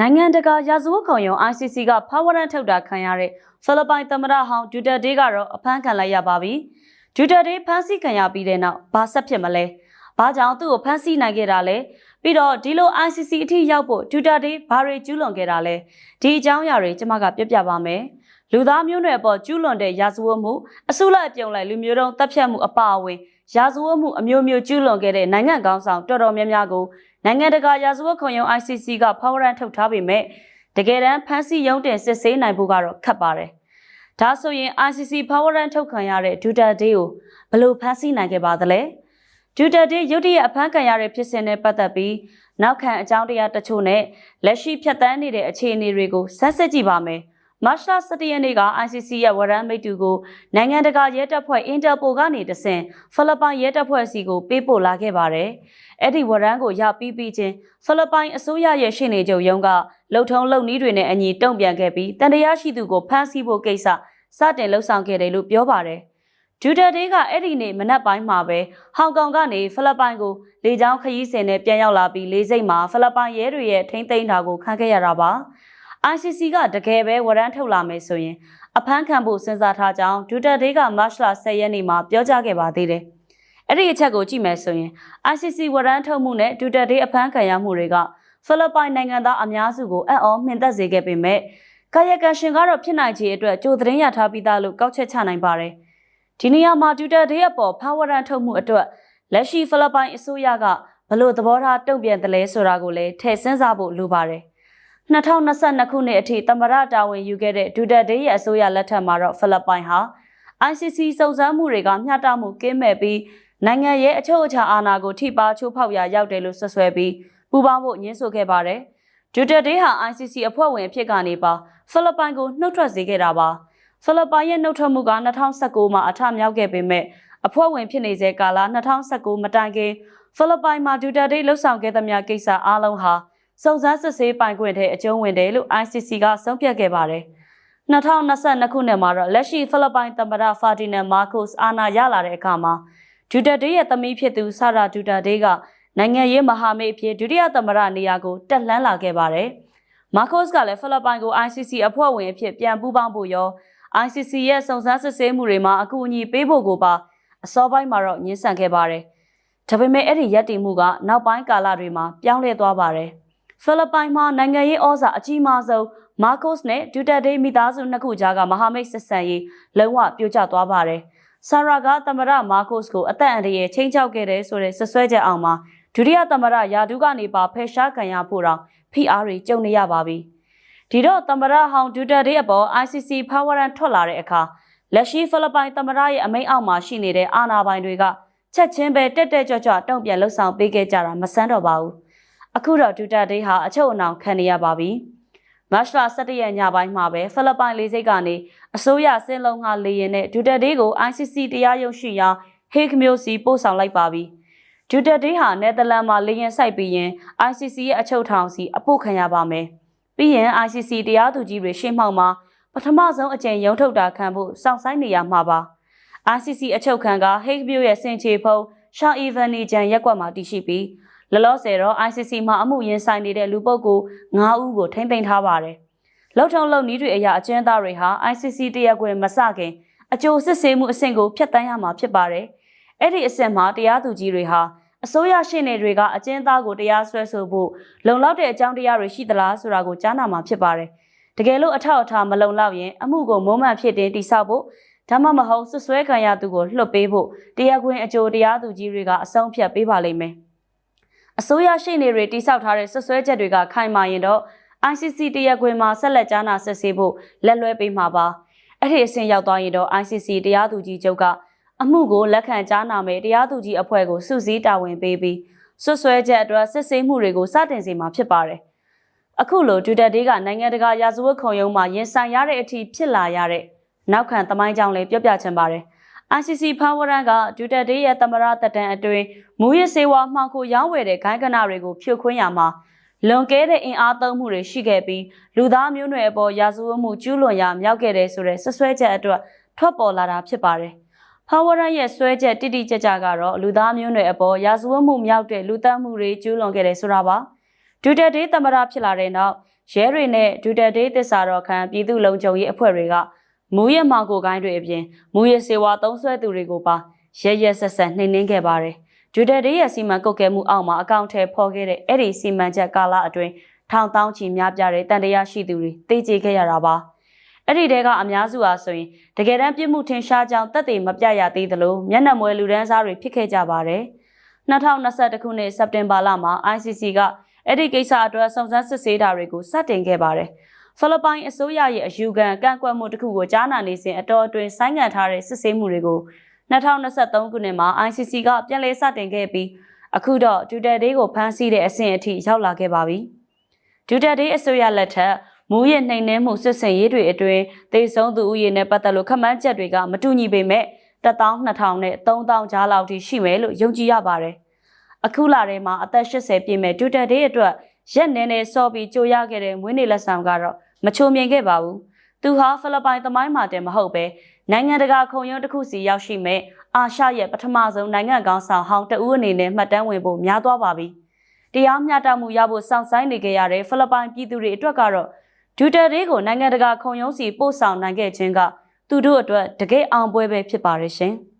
နိုင်ငံတကာရာဇဝတ်ခုံရုံး ICC ကဖာဝရန်ထုတ်တာခံရတဲ့ဖိလစ်ပိုင်သမ္မတဟောင်းဒူတာတေးကတော့အဖမ်းခံလိုက်ရပါပြီ။ဒူတာတေးဖမ်းဆီးခံရပြီးတဲ့နောက်ဘာဆက်ဖြစ်မလဲ။ဘာကြောင့်သူ့ကိုဖမ်းဆီးနိုင်ခဲ့တာလဲ။ပြီးတော့ဒီလို ICC အထိရောက်ဖို့ဒူတာတေးဘာတွေကျူးလွန်ခဲ့တာလဲ။ဒီအကြောင်းအရာတွေကျွန်မကပြပြပါမယ်။လူသားမျိုးနွယ်အပေါ်ကျူးလွန်တဲ့ရာဇဝတ်မှုအစုလိုက်အပြုံလိုက်လူမျိုးတုံးတပ်ဖြတ်မှုအပါအဝင်ရာဇဝတ်မှုအမျိုးမျိုးကျူးလွန်ခဲ့တဲ့နိုင်ငံကောင်းဆောင်တော်တော်များများကို နိုင်ငံတကာရာဇဝတ်ခုံရုံး ICC ကဖော်ရန်ထုတ်ထားပေမဲ့တကယ်တမ်းဖမ်းဆီးရုံးတင်စစ်ဆေးနိုင်ဖို့ကတော့ခက်ပါတယ်။ဒါဆိုရင် ICC ဖော်ရန်ထုတ်ခံရတဲ့ဒူတာဒေးကိုဘယ်လိုဖမ်းဆီးနိုင်ခဲ့ပါသလဲ။ဒူတာဒေးရုတ်တရက်အဖမ်းခံရတဲ့ဖြစ်စဉ်နဲ့ပတ်သက်ပြီးနောက်ခံအကြောင်းတရားတချို့နဲ့လက်ရှိဖြတ်တန်းနေတဲ့အခြေအနေတွေကိုဆက်စစ်ကြည့်ပါမယ်။ မတ်လ17ရက်နေ့က ICC ရဲ့ဝရမ်းမိတ်တူကိုနိုင်ငံတကာရဲတပ်ဖွဲ့ Interpol ကနေတဆင့်ဖိလစ်ပိုင်ရဲတပ်ဖွဲ့စီကိုပေးပို့လာခဲ့ပါတယ်။အဲ့ဒီဝရမ်းကိုရပြီးပြီးချင်းဖိလစ်ပိုင်အစိုးရရဲ့ရှေ့နေချုပ်ရုံးကလှုပ်ထုံးလှုပ်နည်းတွေနဲ့အညီတုံ့ပြန်ခဲ့ပြီးတန်တရားရှိသူကိုဖမ်းဆီးဖို့ကိစ္စစတင်လှုပ်ဆောင်ခဲ့တယ်လို့ပြောပါတယ်။ဒူတာဒေးကအဲ့ဒီနေ့မနက်ပိုင်းမှာပဲဟောင်ကောင်ကနေဖိလစ်ပိုင်ကိုလေကြောင်းခရီးစဉ်နဲ့ပြန်ရောက်လာပြီးလေးစိတ်မှာဖိလစ်ပိုင်ရဲတွေရဲ့ထိမ့်သိမ်းတာကိုခံခဲ့ရတာပါ။ ICC ကတကယ်ပဲဝရမ်းထုတ်လာမယ်ဆိုရင်အဖမ်းခံဖို့စဉ်းစားထားကြောင်းဒူတာဒေးကမတ်လ10ရက်နေ့မှာပြောကြားခဲ့ပါသေးတယ်။အဲ့ဒီအချက်ကိုကြည့်မယ်ဆိုရင် ICC ဝရမ်းထုတ်မှုနဲ့ဒူတာဒေးအဖမ်းခံရမှုတွေကဖိလစ်ပိုင်နိုင်ငံသားအများစုကိုအံ့ဩမှင်သက်စေခဲ့ပေမဲ့ကာယကံရှင်ကတော့ဖြစ်နိုင်ခြေအတွက်ကြိုသတင်းရထားပြီးသားလို့ကောက်ချက်ချနိုင်ပါတယ်။ဒီနေရာမှာဒူတာဒေးအပေါ်ဖမ်းဝရမ်းထုတ်မှုအတွက်လက်ရှိဖိလစ်ပိုင်အစိုးရကဘလို့သဘောထားတုံ့ပြန်တယ်လဲဆိုတာကိုလည်းထည့်စင်းစားဖို့လိုပါတယ်။ 2022ခုနှစ်အထိသမရတာဝန်ယူခဲ့တဲ့ဒူတာဒေးရဲ့အစိုးရလက်ထက်မှာတော့ဖိလစ်ပိုင်ဟာ ICC စုံစမ်းမှုတွေကမျှတမှုကင်းမဲ့ပြီးနိုင်ငံရဲ့အချုပ်အခြာအာဏာကိုထိပါချိုးဖောက်ရာရောက်တယ်လို့ဆွဆွဲပြီးပူးပေါင်းဖို့ညှင်းဆိုခဲ့ပါတယ်။ဒူတာဒေးဟာ ICC အဖွဲ့ဝင်အဖြစ်ကနေပါဖိလစ်ပိုင်ကိုနှုတ်ထွက်စေခဲ့တာပါ။ဖိလစ်ပိုင်ရဲ့နှုတ်ထွက်မှုက2019မှာအထမြောက်ခဲ့ပေမဲ့အဖွဲ့ဝင်ဖြစ်နေစေကာလ2019မတိုင်ခင်ဖိလစ်ပိုင်မှာဒူတာဒေးလှုပ်ဆောင်ခဲ့သမျှကိစ္စအလုံးဟာ စုံစမ်းစစ်ဆေးပိုင်ခွင့်တဲ့အကျုံးဝင်တယ်လို့ ICC ကဆုံးဖြတ်ခဲ့ပါတယ်။2022ခုနှစ်မှာတော့လက်ရှိဖိလစ်ပိုင်သမ္မတဖာဒီနန်မာကိုစ်အာဏာရလာတဲ့အခါမှာဒူတာဒေးရဲ့သမီးဖြစ်သူဆာရာဒူတာဒေးကနိုင်ငံရေးမဟာမိတ်အဖြစ်ဒုတိယသမ္မတနေရာကိုတက်လှမ်းလာခဲ့ပါတယ်။မာကိုစ်ကလည်းဖိလစ်ပိုင်ကို ICC အဖွဲ့ဝင်အဖြစ်ပြန်ပူးပေါင်းဖို့ရော ICC ရဲ့စုံစမ်းစစ်ဆေးမှုတွေမှာအကူအညီပေးဖို့ကိုပါအစောပိုင်းမှာတော့ညှင်းဆန်ခဲ့ပါတယ်။ဒါပေမဲ့အဲ့ဒီရည်တည်မှုကနောက်ပိုင်းကာလတွေမှာပြောင်းလဲသွားပါတယ်။ ဖိလစ်ပိုင်မှာနိုင်ငံရေးဩဇာအကြီးမားဆုံးမာကိုစ်နဲ့ဒူတာဒေးမိသားစုနှစ်ခုကြားကမဟာမိတ်ဆက်ဆံရေးလုံးဝပြိုကျသွားပါတယ်။ဆာရာကသမရမာကိုစ်ကိုအသက်အန္တရာယ်ချိန်ချောက်ခဲ့တဲ့ဆိုတဲ့ဆွဆွဲချက်အောင်မှာဒုတိယသမရယာဒူကနေပါဖယ်ရှားခံရဖို့တော့ဖိအားတွေကြုံနေရပါပြီ။ဒီတော့သမရဟောင်ဒူတာဒေးအပေါ် ICC ဖာဝရန်ထွက်လာတဲ့အခါလက်ရှိဖိလစ်ပိုင်သမရရဲ့အမိန့်အောက်မှာရှိနေတဲ့အာဏာပိုင်တွေကချက်ချင်းပဲတက်တက်ကြွကြွတုံ့ပြန်လှုပ်ဆောင်ပေးခဲ့ကြတာမဆန်းတော့ပါဘူး။ အခုတော့ဒူတာဒေးဟာအချုပ်အနှောင်ခံနေရပါပြီ။မတ်လ17ရက်ညပိုင်းမှာပဲဖိလစ်ပိုင်လေဆိပ်ကနေအစိုးရစင်လုံးငါလေရင်နဲ့ဒူတာဒေးကို ICC တရားရုံးရှိရာဟေဂ်မျိုးစီပို့ဆောင်လိုက်ပါပြီ။ဒူတာဒေးဟာနယ်သာလန်မှာလေရင်စိုက်ပြီးရင် ICC ရဲ့အချုပ်ထောင်စီအပို့ခံရပါမယ်။ပြီးရင် ICC တရားသူကြီးတွေရှင်းမှောက်မှာပထမဆုံးအကြိမ်ရုံးထုတ်တာခံဖို့စောင့်ဆိုင်းနေရမှာပါ။ ICC အချုပ်ခံကဟေဂ်မျိုးရဲ့စင်ချေဖုံရှောင်းအီဗန်နီဂျန်ရက်ကွက်မှာတည်ရှိပြီး လလောဆယ်တော့ ICC မှာအမှုရင်ဆိုင်နေတဲ့လူပုဂ္ဂိုလ်9ဦးကိုထိမ့်သိမ်းထားပါတယ်။လောက်ထုံလုံနည်းတွေအရာအကျဉ်းသားတွေဟာ ICC တရားခွင်မစခင်အကျိုးစစ်ဆေးမှုအဆင့်ကိုဖျက်ဆီးရမှာဖြစ်ပါတယ်။အဲ့ဒီအဆင့်မှာတရားသူကြီးတွေဟာအစိုးရရှင်းနေတွေကအကျဉ်းသားကိုတရားစွဲဆိုဖို့လုံလောက်တဲ့အကြောင်းတရားတွေရှိသလားဆိုတာကိုကြားနာမှာဖြစ်ပါတယ်။တကယ်လို့အထောက်အထားမလုံလောက်ရင်အမှုကိုမုံမှန်ဖြစ်တင်တိဆောက်ဖို့ဒါမှမဟုတ်ဆွဆွဲခံရသူကိုလွှတ်ပေးဖို့တရားခွင်အကျိုးတရားသူကြီးတွေကအဆုံးဖြတ်ပေးပါလိမ့်မယ်။ အစိုးရရှိနေတွေတိစောက်ထားတဲ့ဆွဆွဲချက်တွေကခိုင်မာရင်တော့ ICC တရားခွင်မှာဆက်လက်ကြားနာဆက်ဆေးဖို့လက်လွဲပေးမှာပါအဲ့ဒီအဆင့်ရောက်သွားရင်တော့ ICC တရားသူကြီးချုပ်ကအမှုကိုလက်ခံကြားနာမယ်တရားသူကြီးအဖွဲ့ကိုစုစည်းတာဝန်ပေးပြီးဆွဆွဲချက်အတွက်စစ်ဆေးမှုတွေကိုစတင်စေမှာဖြစ်ပါတယ်အခုလိုဒူတက်ဒေးကနိုင်ငံတကာရာဇဝတ်ခုံရုံးမှာရင်ဆိုင်ရတဲ့အထိဖြစ်လာရတဲ့နောက်ခံသမိုင်းကြောင်းလေးပြောပြချင်ပါတယ်။ ICC ဖာဝရန်ကဒူတက်ဒေးရဲ့သမရတက်တန်အတွင်းမူရစေဝါမှောင်ခိုရောင်းဝယ်တဲ့ဂိုင်းကနတွေကိုဖြိုခွင်းရမှာလွန်ကဲတဲ့အင်အားသုံးမှုတွေရှိခဲ့ပြီးလူသားမျိုးနွယ်အပေါ်ရာဇဝတ်မှုကျူးလွန်ရာမြောက်ခဲ့တဲ့ဆိုတဲ့ဆွဆွဲချက်အတွက်ထွက်ပေါ်လာတာဖြစ်ပါတယ်။ဖာဝရန်ရဲ့ဆွဲချက်တိတိကျကျကတော့လူသားမျိုးနွယ်အပေါ်ရာဇဝတ်မှုမြောက်တဲ့လူသတ်မှုတွေကျူးလွန်ခဲ့တယ်ဆိုတာပါ။ဒူတက်ဒေးသမရဖြစ်လာတဲ့နောက်ရဲတွေနဲ့ဒူတတေးတစ္ဆာတော်ခံပြည်သူ့လုံခြုံရေးအဖွဲ့တွေက မူရမောင်ကိုကိုင်းတွေအပြင်မူရစေဝါသုံးဆွဲသူတွေကိုပါရဲရဲဆက်ဆက်နှိမ်နင်းခဲ့ပါတယ်။ဒူတတေးရဲ့စီမံကုတ်ကဲမှုအောက်မှာအကောင့်ထဲဖော်ခဲ့တဲ့အဲ့ဒီစီမံချက်ကာလအတွင်းထောင်တောင်းချီများပြတဲ့တန်တရားရှိသူတွေသိကျေခဲ့ရတာပါ။အဲ့ဒီတဲကအများစုအားဆိုရင်တကယ်တမ်းပြစ်မှုထင်ရှားကြောင်းတက်တည်မပြရသေးသလိုမျက်နှာမွဲလူဒန်းစားတွေဖြစ်ခဲ့ကြပါတယ်။2021ခုနှစ်စက်တင်ဘာလမှာ ICC ကအဲ့ဒီကိစ္စအတွက်စုံစမ်းစစ်ဆေးတာတွေကိုစတင်ခဲ့ပါတယ်။ ဖိလစ်ပိုင်အစိုးရရဲ့အယူခံကန့်ကွက်မှုတစ်ခုကိုကြားနာနေစဉ်အတော်အတွင်းဆိုင်းငံ့ထားတဲ့စစ်ဆေးမှုတွေကို2023ခုနှစ်မှာ ICC ကပြန်လည်စတင်ခဲ့ပြီးအခုတော့ဒူတာဒေးကိုဖမ်းဆီးတဲ့အဆင့်အထိရောက်လာခဲ့ပါပြီ။ဒူတာဒေးအစိုးရလက်ထက်မူရနှိမ်နှင်းမှုစစ်စင်ရေးတွေအတွင်းသေဆုံးသူဦးရေနဲ့ပတ်သက်လို့ခန့်မှန်းချက်တွေကမတူညီပေမဲ့12000နဲ့3000ကြားလောက်ထိရှိမယ်လို့ယုံကြည်ရပါတယ်။အခုလာထဲမှာအသက်80ပြည့်မဲ့ဒူတာဒေးအတွက်ရက်နေနေစောပြီးကြိုရခဲ့တဲ့မွေးနေ့လက်ဆောင်ကတော့ မချိုမြင်ခဲ့ပါဘူး။သူဟာဖိလစ်ပိုင်သမိုင်းမှာတည်းမဟုတ်ပဲနိုင်ငံတကာခုံရုံးတစ်ခုစီရောက်ရှိမဲ့အာရှရဲ့ပထမဆုံးနိုင်ငံကောင်းဆောင်ဟောင်းတဦးအနေနဲ့မှတ်တမ်းဝင်ဖို့များသွားပါပြီ။တရားမျှတမှုရဖို့စောင့်ဆိုင်းနေကြရတဲ့ဖိလစ်ပိုင်ပြည်သူတွေအတွက်ကတော့ဒူတာဒေးကိုနိုင်ငံတကာခုံရုံးစီပို့ဆောင်နိုင်ခဲ့ခြင်းကသူတို့အတွက်တကယ်အောင်ပွဲပဲဖြစ်ပါရဲ့ရှင်။